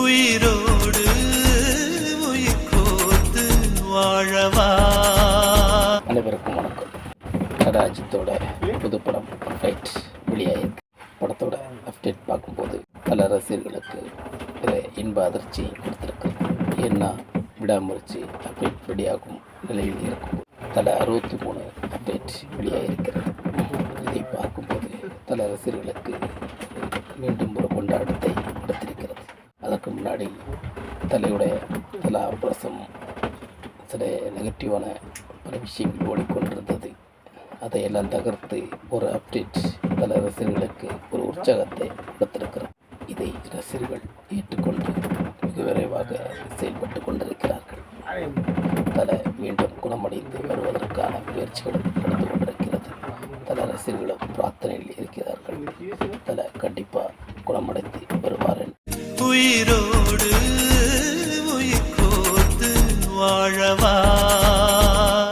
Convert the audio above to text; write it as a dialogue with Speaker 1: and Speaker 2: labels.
Speaker 1: உயிரோடு உயிர் கோத்து வாழவா?
Speaker 2: அனைவருக்கும் வணக்கம். கடாஜித்தோட புதுப்படம் அப்டேட் வெளியாயிருக்கு. படத்தோட அப்டேட் பார்க்கும்போது பல ரசிகர்களுக்கு ஒரு இன்ப அதிர்ச்சி கொடுத்துருக்கு. என்ன விடாமுயற்சி அப்டேட் வெளியாகும் நிலையில் இருக்கும். தலை அறுபத்தி மூணு அப்டேட் வெளியாகிருக்கிறது இதை பார்க்கும்போது தல ரசிகர்களுக்கு மீண்டும் ஒரு கொண்டாட்டத்தை கொடுத்திருக்கிறது அதற்கு முன்னாடி தலையுடைய தலா பிரசம் சில நெகட்டிவான பல விஷயங்கள் ஓடிக்கொண்டிருந்தது. அதையெல்லாம் தகர்த்து ஒரு அப்டேட் பல ரசிகர்களுக்கு ஒரு உற்சாகத்தை கொடுத்திருக்கிறார் இதை ரசிகர்கள் ஏற்றுக்கொண்டு மிக விரைவாக செயல்பட்டு கொண்டிருக்கிறார்கள். தலை மீண்டும் குணமடைந்து வருவதற்கான முயற்சிகளும் நடந்து கொண்டிருக்கிறது. தல ரசிகர்களும் பிரார்த்தனையில் இருக்கிறார்கள். தலை கண்டிப்பாக குணமடைந்து வருவார்கள்.
Speaker 1: உயிரோடு உயிர் கோத்து வாழவா